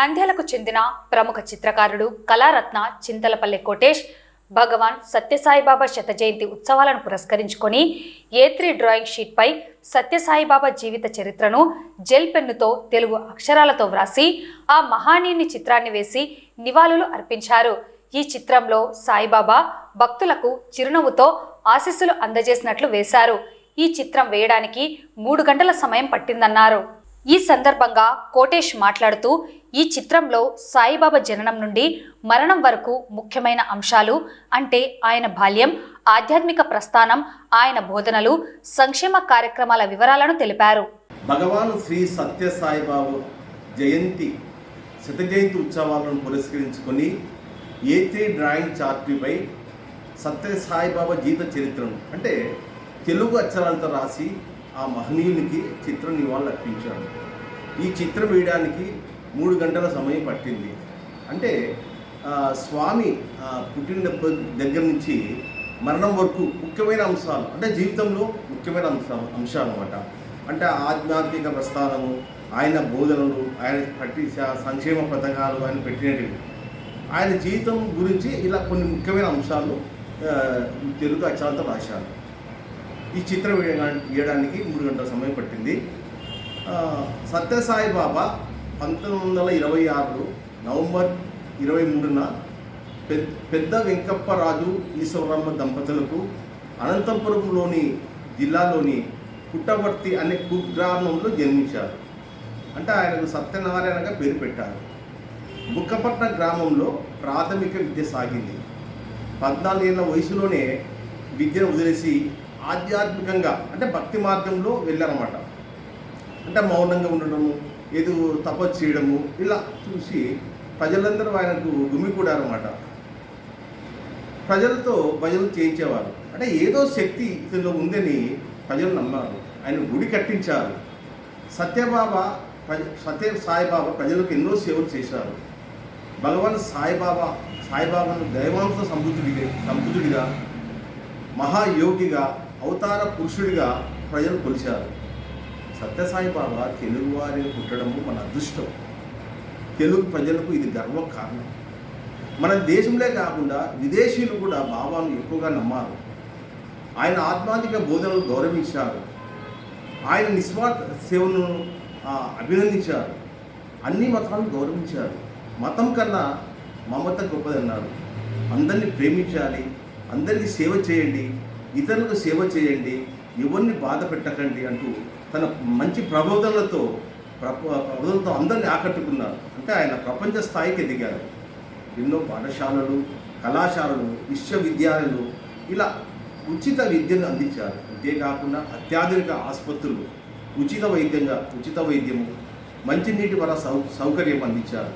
నంద్యాలకు చెందిన ప్రముఖ చిత్రకారుడు కళారత్న చింతలపల్లి కోటేష్ భగవాన్ సత్యసాయిబాబా శత జయంతి ఉత్సవాలను పురస్కరించుకొని ఏ త్రీ డ్రాయింగ్ షీట్పై సత్యసాయిబాబా జీవిత చరిత్రను జెల్ పెన్నుతో తెలుగు అక్షరాలతో వ్రాసి ఆ మహానీయుని చిత్రాన్ని వేసి నివాళులు అర్పించారు. ఈ చిత్రంలో సాయిబాబా భక్తులకు చిరునవ్వుతో ఆశీస్సులు అందజేసినట్లు వేశారు. ఈ చిత్రం వేయడానికి మూడు గంటల సమయం పట్టిందన్నారు. ఈ సందర్భంగా కోటేష్ మాట్లాడుతూ ఈ చిత్రంలో సాయిబాబా జననం నుండి మరణం వరకు ముఖ్యమైన అంశాలు అంటే ఆయన బాల్యం ఆధ్యాత్మిక ప్రస్థానం ఆయన బోధనలు సంక్షేమ కార్యక్రమాల వివరాలను తెలిపారు. భగవాన్ శ్రీ సత్య సాయిబాబు జయంతి శత జయంతి ఉత్సవాలను పురస్కరించుకొని ఏ త్రీ డ్రాయింగ్ చార్ట్పై సత్య సాయిబాబా జీవిత చరిత్రను అంటే తెలుగు అక్షరాలతో రాసి ఆ మహనీయునికి చిత్రం నివాళులు అర్పించాడు ఈ చిత్రం వేయడానికి మూడు గంటల సమయం పట్టింది. అంటే స్వామి పుట్టిన దగ్గర నుంచి మరణం వరకు ముఖ్యమైన అంశాలు అంటే జీవితంలో ముఖ్యమైన అంశాలు అంశాలు అనమాట అంటే ఆధ్యాత్మిక ప్రస్థానము ఆయన బోధనలు ఆయన పట్టి సంక్షేమ పథకాలు ఆయన పెట్టినవి. ఆయన జీవితం గురించి ఇలా కొన్ని ముఖ్యమైన అంశాలు తెలుగు అక్షరాలతో రాశారు. ఈ చిత్రం వేయడానికి మూడు గంటల సమయం పట్టింది. సత్యసాయి బాబా పంతొమ్మిది వందల ఇరవై ఆరు నవంబర్ ఇరవై మూడున పెద్ద పెద్ద వెంకప్పరాజు ఈశ్వరమ్మ దంపతులకు అనంతపురంలోని జిల్లాలోని పుట్టవర్తి అనే కుగ్రామంలో జన్మించారు. అంటే ఆయనకు సత్యనారాయణగా పేరు పెట్టారు. బుక్కపట్న గ్రామంలో ప్రాథమిక విద్య సాగింది. పద్నాలుగేళ్ళ వయసులోనే విద్యను వదిలేసి ఆధ్యాత్మికంగా అంటే భక్తి మార్గంలో వెళ్ళారన్నమాట. అంటే మౌనంగా ఉండడము ఏదో తపస్సు చేయడము ఇలా చూసి ప్రజలందరూ ఆయనకు గుమికూడారన్నమాట. ప్రజలతో భజనలు చేయించేవారు. అంటే ఏదో శక్తి ఇతనిలో ఉందని ప్రజలు నమ్మారు. ఆయన గుడి కట్టించారు. సత్యబాబా ప్రజ సత్య సాయిబాబా ప్రజలకు ఎన్నో సేవలు చేశారు. భగవాన్ సాయిబాబా సాయిబాబాను దైవాంశ సంబుద్ధుడిగా సంబుద్ధుడిగా మహాయోగిగా అవతార పురుషుడిగా ప్రజలు కొలిచారు. సత్యసాయి బాబా తెలుగువారిని పుట్టడము మన అదృష్టం. తెలుగు ప్రజలకు ఇది గర్వ కారణం మన దేశంలో కాకుండా విదేశీయులు కూడా బాబాను ఎక్కువగా నమ్మారు. ఆయన ఆత్మాధిక బోధనలు గౌరవించారు. ఆయన నిస్వార్థ సేవను అభినందించారు. అన్ని మతాలను గౌరవించారు. మతం కన్నా మమత గొప్పదన్నారు. అందరినీ ప్రేమించాలి అందరికీ సేవ చేయండి ఇతరులకు సేవ చేయండి ఎవరిని బాధ పెట్టకండి అంటూ తన మంచి ప్రబోధనలతో ప్రబోధనతో అందరిని ఆకట్టుకున్నారు. అంటే ఆయన ప్రపంచ స్థాయికి ఎదిగారు. ఎన్నో పాఠశాలలు కళాశాలలు విశ్వవిద్యాలయాలు ఇలా ఉచిత విద్యను అందించారు. అంతేకాకుండా అత్యాధునిక ఆసుపత్రులు ఉచిత వైద్యంగా ఉచిత వైద్యము మంచినీటి వర సౌ సౌకర్యం అందించారు.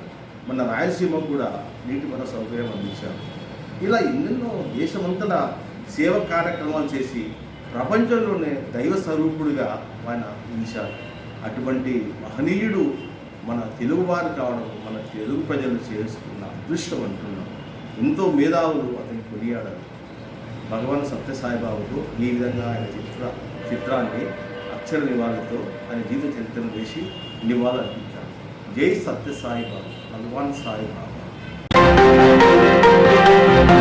మన రాయలసీమ కూడా నీటి వర సౌకర్యం అందించారు. ఇలా ఎన్నెన్నో దేశమంతటా సేవ కార్యక్రమాలు చేసి ప్రపంచంలోనే దైవ స్వరూపుడిగా ఆయన నిలిచారు. అటువంటి మహనీయుడు మన తెలుగువారు కావడం మన తెలుగు ప్రజలు చేసుకున్న అదృష్టం అంటున్నాం. ఎంతో మేధావులు అతని కొనియాడారు. భగవాన్ సత్యసాయిబాబుకు ఈ విధంగా ఆయన చిత్ర చిత్రాన్ని అక్షర నివాళులతో ఆయన జీవిత చరిత్రను వేసి నివాళులు అర్పించారు జై సత్యసాయిబాబు భగవాన్ సాయిబాబు.